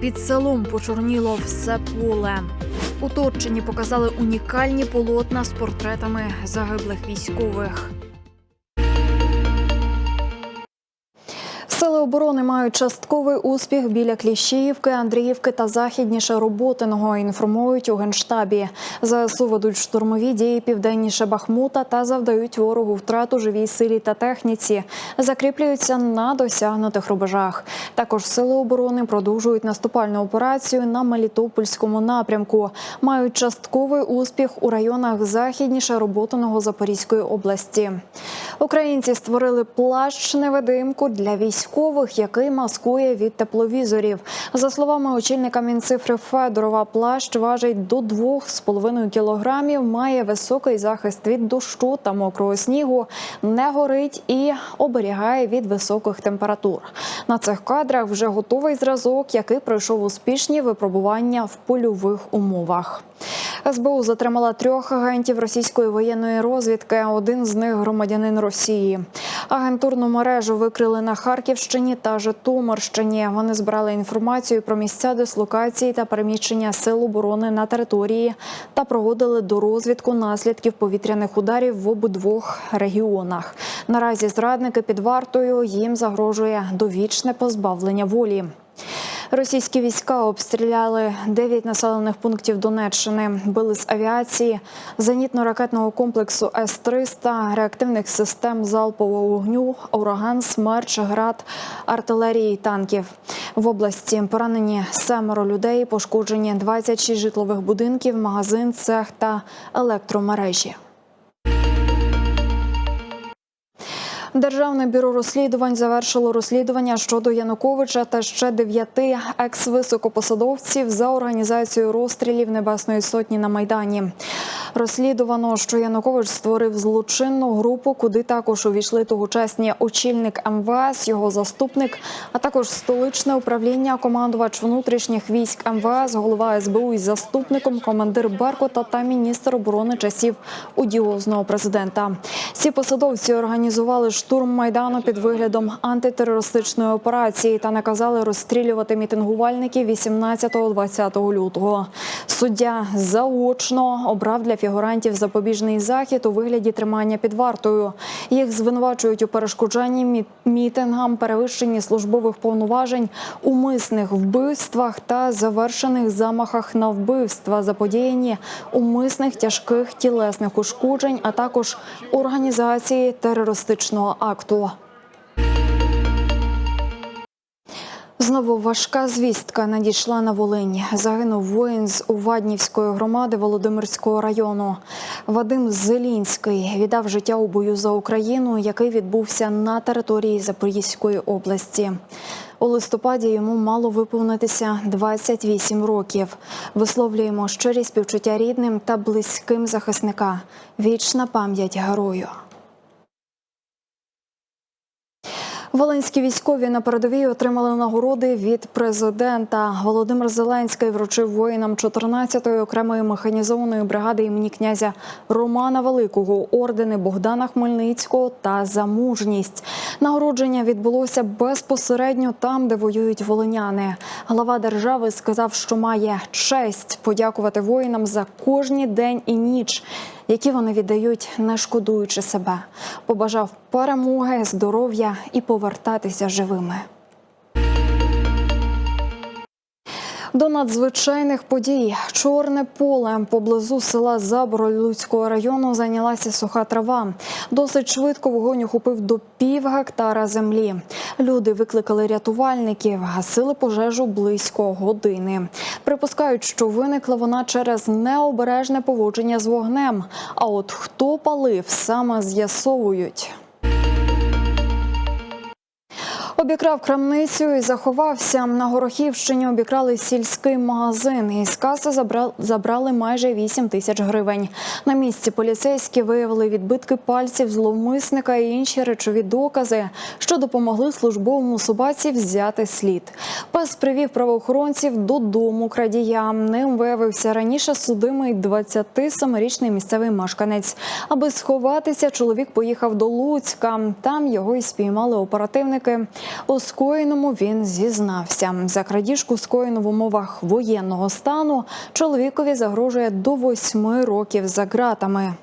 Під селом почорніло все поле. У Турчині показали унікальні полотна з портретами загиблих військових. Сили оборони мають частковий успіх біля Кліщіївки, Андріївки та західніше Роботиного. Інформують у генштабі. ЗСУ ведуть штурмові дії південніше Бахмута та завдають ворогу втрату живій силі та техніці. Закріплюються на досягнутих рубежах. Також сили оборони продовжують наступальну операцію на Мелітопольському напрямку. Мають частковий успіх у районах західніше Роботиного Запорізької області. Українці створили плащ невидимку для військових, який маскує від тепловізорів. За словами очільника Мінцифри Федорова, плащ важить до 2,5 кілограмів, має високий захист від дощу та мокрого снігу, не горить і оберігає від високих температур. На цих кадрах вже готовий зразок, який пройшов успішні випробування в польових умовах. СБУ затримала трьох агентів російської воєнної розвідки. Один з них громадянин Росії. Агентурну мережу викрили на Харківщині та Житомирщині. Вони збирали інформацію про місця дислокації та переміщення сил оборони на території та проводили до розвідку наслідків повітряних ударів в обидвох регіонах. Наразі зрадники під вартою їм загрожує довічне позбавлення волі. Російські війська обстріляли 9 населених пунктів Донеччини, били з авіації, зенітно-ракетного комплексу С-300, реактивних систем залпового вогню, ураган, смерч, град, артилерії танків. В області поранені семеро людей, пошкоджені 26 житлових будинків, магазин, цех та електромережі. Державне бюро розслідувань завершило розслідування щодо Януковича та ще дев'яти екс-високопосадовців за організацією розстрілів Небесної Сотні на Майдані. Розслідувано, що Янукович створив злочинну групу, куди також увійшли тогочасні очільник МВС, його заступник, а також столичне управління, командувач внутрішніх військ МВС, голова СБУ із заступником, командир Беркута та міністр оборони часів одіозного президента. Ці посадовці організували штурм майдану під виглядом антитерористичної операції та наказали розстрілювати мітингувальників 18-20 лютого. Суддя заочно обрав для фігурантів запобіжний захід у вигляді тримання під вартою. Їх звинувачують у перешкоджанні мітингам, перевищенні службових повноважень, умисних вбивствах та завершених замахах на вбивства, заподіяні умисних тяжких тілесних ушкоджень, а також організації терористичного акту. Знову важка звістка надійшла на Волинь. Загинув воїн з Уваднівської громади Володимирського району. Вадим Зелінський віддав життя у бою за Україну, який відбувся на території Запорізької області. У листопаді йому мало виповнитися 28 років. Висловлюємо щирі співчуття рідним та близьким захисника. Вічна пам'ять герою. Волинські військові на передовій отримали нагороди від президента. Володимир Зеленський вручив воїнам 14-ї окремої механізованої бригади імені князя Романа Великого ордени Богдана Хмельницького та за мужність. Нагородження відбулося безпосередньо там, де воюють волиняни. Глава держави сказав, що має честь подякувати воїнам за кожні день і ніч які вони віддають, не шкодуючи себе. Побажав перемоги, здоров'я і повертатися живими. До надзвичайних подій чорне поле поблизу села Заборо Луцького району зайнялася суха трава. Досить швидко вогонь охопив до пів гектара землі. Люди викликали рятувальників, гасили пожежу близько години. Припускають, що виникла вона через необережне поводження з вогнем. А от хто палив, саме з'ясовують. Обікрав крамницю і заховався. На Горохівщині обікрали сільський магазин. Із каси забрали майже 8 тисяч гривень. На місці поліцейські виявили відбитки пальців зловмисника і інші речові докази, що допомогли службовому собаці взяти слід. Пес привів правоохоронців додому крадія. Ним виявився раніше судимий 27-річний місцевий мешканець. Аби сховатися, чоловік поїхав до Луцька. Там його і спіймали оперативники. У скоєному він зізнався. За крадіжку скоєну в умовах воєнного стану чоловікові загрожує до восьми років за ґратами.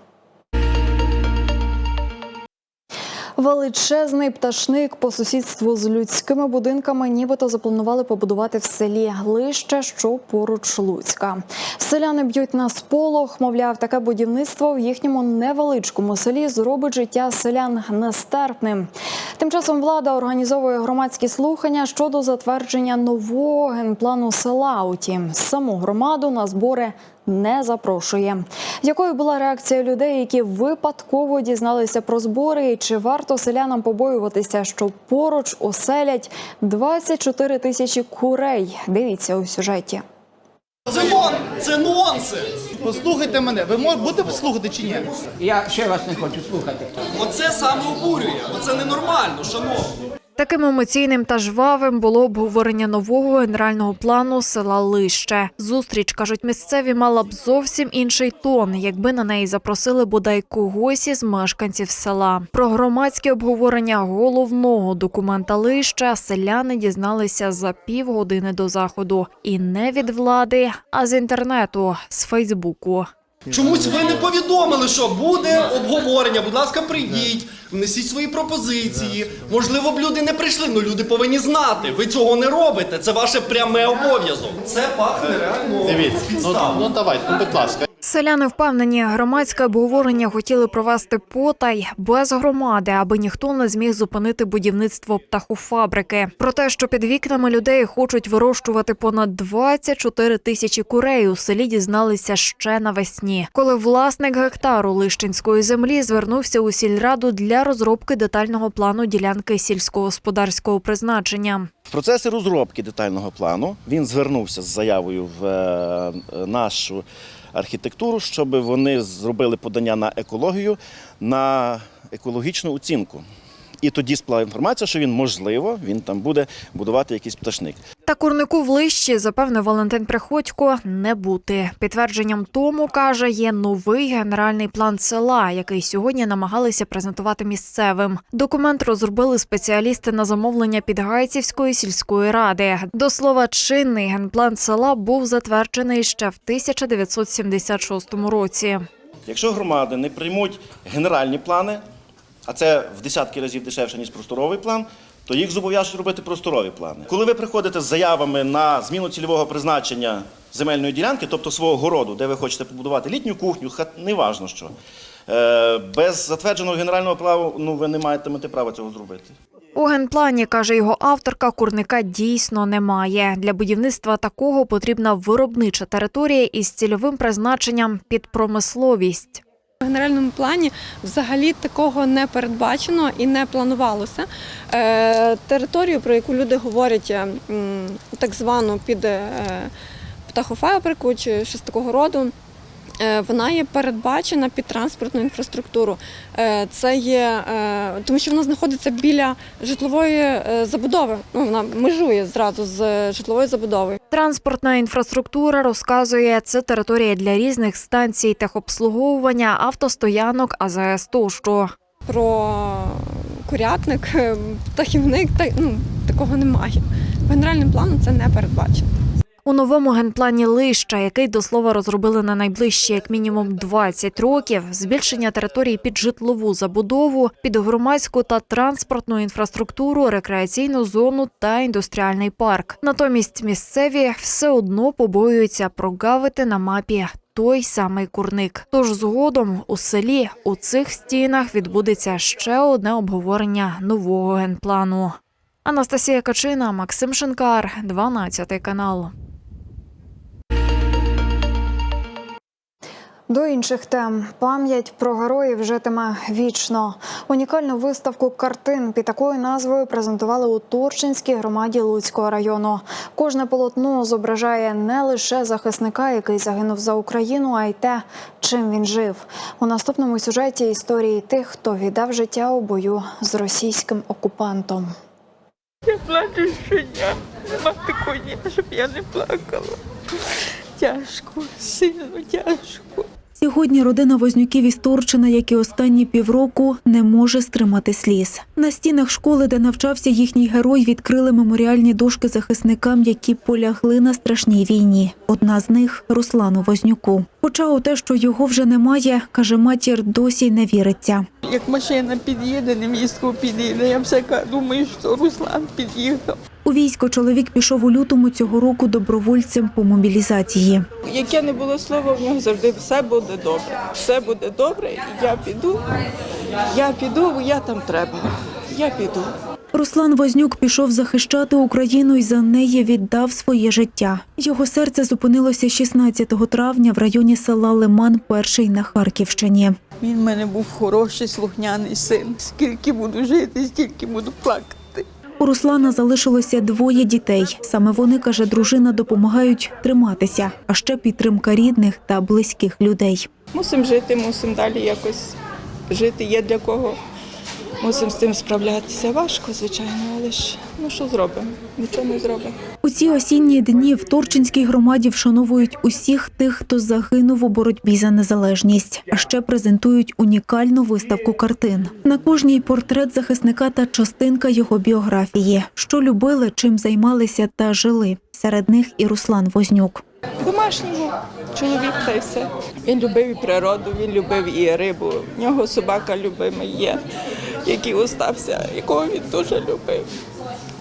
Величезний пташник по сусідству з людськими будинками нібито запланували побудувати в селі Глище, що поруч Луцька. Селяни б'ють на сполох. Мовляв, таке будівництво в їхньому невеличкому селі зробить життя селян нестерпним. Тим часом влада організовує громадські слухання щодо затвердження нового генплану села. Утім, саму громаду на збори не запрошує. Якою була реакція людей, які випадково дізналися про збори, і чи варто селянам побоюватися, що поруч оселять 24 тисячі курей? Дивіться у сюжеті. Це нон, це нонсенс. Послухайте мене, ви будете слухати чи ні? Я ще вас не хочу слухати. Оце саме обурює. Оце ненормально, шановні. Таким емоційним та жвавим було обговорення нового генерального плану села Лище. Зустріч кажуть місцеві мала б зовсім інший тон, якби на неї запросили бодай когось із мешканців села. Про громадське обговорення головного документа Лища селяни дізналися за півгодини до заходу, і не від влади, а з інтернету, з Фейсбуку. Чомусь ви не повідомили, що буде обговорення. Будь ласка, прийдіть, внесіть свої пропозиції. Можливо б люди не прийшли, але люди повинні знати. Ви цього не робите. Це ваше пряме обов'язок. Це пахне реально Дивіться, ну, ну давайте, ну будь ласка. Селяни впевнені, громадське обговорення хотіли провести потай без громади, аби ніхто не зміг зупинити будівництво птахофабрики. Про те, що під вікнами людей хочуть вирощувати понад 24 тисячі курей, у селі дізналися ще навесні, коли власник гектару Лищинської землі звернувся у сільраду для розробки детального плану ділянки сільськогосподарського призначення. В процесі розробки детального плану він звернувся з заявою в е, нашу архітектуру, щоб вони зробили подання на екологію на екологічну оцінку. І тоді сплала інформація, що він можливо він там буде будувати якийсь пташник. Та курнику в лищі, запевнив Валентин Приходько, не бути. Підтвердженням тому каже, є новий генеральний план села, який сьогодні намагалися презентувати місцевим. Документ розробили спеціалісти на замовлення Підгайцівської сільської ради. До слова, чинний генплан села був затверджений ще в 1976 році. Якщо громади не приймуть генеральні плани, а це в десятки разів дешевше, ніж просторовий план, то їх зобов'яжуть робити просторові плани. Коли ви приходите з заявами на зміну цільового призначення земельної ділянки, тобто свого городу, де ви хочете побудувати літню кухню, хат, неважно що, е, без затвердженого генерального плану ну, ви не матимете права цього зробити. У генплані, каже його авторка, курника дійсно немає. Для будівництва такого потрібна виробнича територія із цільовим призначенням під промисловість. В генеральному плані взагалі такого не передбачено і не планувалося. Е, територію, про яку люди говорять, е, так звану під е, птахофабрику чи щось такого роду. Е, Вона є передбачена під транспортну інфраструктуру. Е, Це є е, тому, що вона знаходиться біля житлової забудови. Ну вона межує зразу з житловою забудовою. Транспортна інфраструктура розказує, це територія для різних станцій техобслуговування, автостоянок, АЗС тощо. про курятник, птахівник, та, ну, такого немає. В генеральному плану це не передбачено. У новому генплані Лища, який до слова розробили на найближчі як мінімум 20 років, збільшення території під житлову забудову, під громадську та транспортну інфраструктуру, рекреаційну зону та індустріальний парк. Натомість місцеві все одно побоюються прогавити на мапі. Той самий курник. Тож згодом у селі у цих стінах відбудеться ще одне обговорення нового генплану. Анастасія Качина, Максим Шинкар, 12 канал. До інших тем пам'ять про героїв житиме вічно. Унікальну виставку картин під такою назвою презентували у Турчинській громаді Луцького району. Кожне полотно зображає не лише захисника, який загинув за Україну, а й те, чим він жив. У наступному сюжеті історії тих, хто віддав життя у бою з російським окупантом. Я плачу щодня. Нема дня, щоб я не плакала. Тяжко, сильно тяжко. Сьогодні родина Вознюків із Турчина, як і останні півроку, не може стримати сліз. На стінах школи, де навчався їхній герой, відкрили меморіальні дошки захисникам, які полягли на страшній війні. Одна з них Руслану Вознюку. Хоча у те, що його вже немає, каже матір, досі не віриться. Як машина під'їде, невістку під'їде, я все думаю, що Руслан під'їхав. У військо чоловік пішов у лютому цього року добровольцем по мобілізації. Яке не було слова, в нього завжди все буде добре. Все буде добре, я піду. Я піду, я там треба. Я піду. Руслан Вознюк пішов захищати Україну і за неї віддав своє життя. Його серце зупинилося 16 травня в районі села Лиман, перший на Харківщині. Він в мене був хороший, слухняний син. Скільки буду жити, стільки буду плакати. У Руслана залишилося двоє дітей. Саме вони, каже дружина, допомагають триматися, а ще підтримка рідних та близьких людей. Мусимо жити, мусимо далі якось жити. Є для кого. Мусимо з цим справлятися. Важко, звичайно, але ж ну що зробимо? Нічого не зробимо. У ці осінні дні в Торчинській громаді вшановують усіх тих, хто загинув у боротьбі за незалежність. А ще презентують унікальну виставку картин. На кожній портрет захисника та частинка його біографії, що любили, чим займалися та жили. Серед них і Руслан Вознюк. Домашній був чоловік та й все. Він любив і природу, він любив і рибу. В нього собака любимий є, який остався, якого він дуже любив.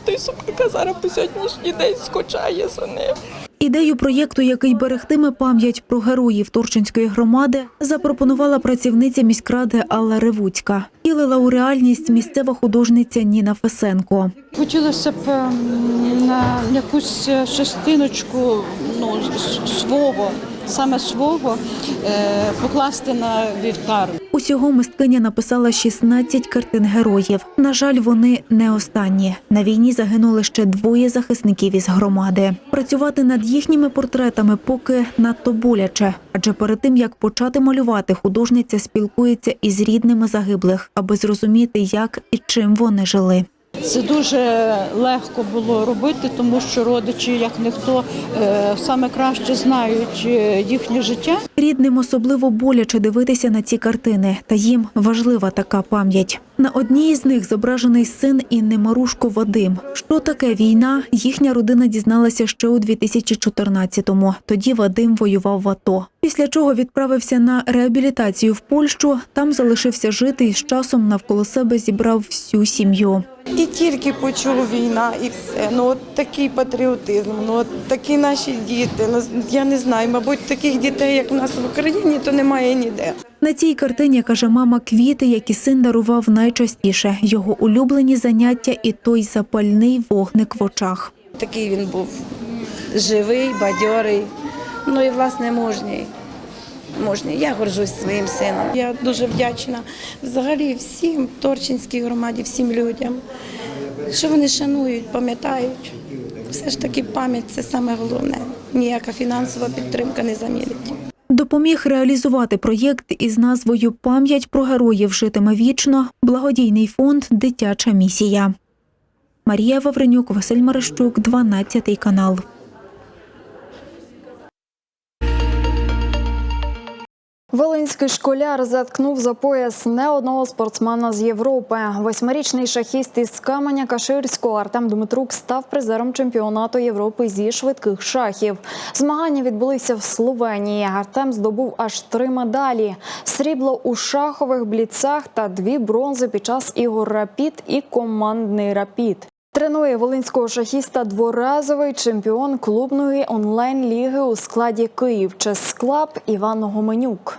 Той собака зараз по сьогоднішній день скучає за ним. Ідею проєкту, який берегтиме пам'ять про героїв Турчинської громади, запропонувала працівниця міськради Алла Ревуцька. Втілила у реальність місцева художниця Ніна Фесенко. Хотілося б ем, на якусь частиночку ну, свого, саме свого, е, покласти на вівтар. Усього мисткиня написала 16 картин героїв. На жаль, вони не останні. На війні загинули ще двоє захисників із громади. Працювати над їхніми портретами поки надто боляче, адже перед тим як почати малювати, художниця спілкується із рідними загиблих, аби зрозуміти, як і чим вони жили. Це дуже легко було робити, тому що родичі, як ніхто, е, саме краще знають е, їхнє життя. Рідним особливо боляче дивитися на ці картини, та їм важлива така пам'ять. На одній із них зображений син Інни Марушко Вадим. Що таке війна? Їхня родина дізналася ще у 2014-му. Тоді Вадим воював в АТО. Після чого відправився на реабілітацію в Польщу. Там залишився жити і з часом навколо себе зібрав всю сім'ю. І тільки почув війна, і все. Ну от такий патріотизм, ну от такі наші діти. Ну я не знаю, мабуть, таких дітей, як в нас в Україні, то немає ніде. На цій картині каже мама квіти, які син дарував найчастіше. Його улюблені заняття і той запальний вогник в очах. Такий він був живий, бадьорий, ну і власне мужній. Мужній. Я горжусь своїм сином. Я дуже вдячна взагалі всім Торчинській громаді, всім людям, що вони шанують, пам'ятають. Все ж таки пам'ять це саме головне. Ніяка фінансова підтримка не замінить. Допоміг реалізувати проєкт із назвою Пам'ять про героїв житиме вічно. Благодійний фонд Дитяча місія. Марія Вавренюк, Василь Марищук, 12 канал. Волинський школяр заткнув за пояс не одного спортсмена з Європи. Восьмирічний шахіст із Каменя Каширського Артем Дмитрук став призером чемпіонату Європи зі швидких шахів. Змагання відбулися в Словенії. Артем здобув аж три медалі: срібло у шахових бліцах та дві бронзи під час ігор рапід і командний рапід. Тренує волинського шахіста дворазовий чемпіон клубної онлайн-ліги у складі Київ Чес Клаб Іван Гоменюк.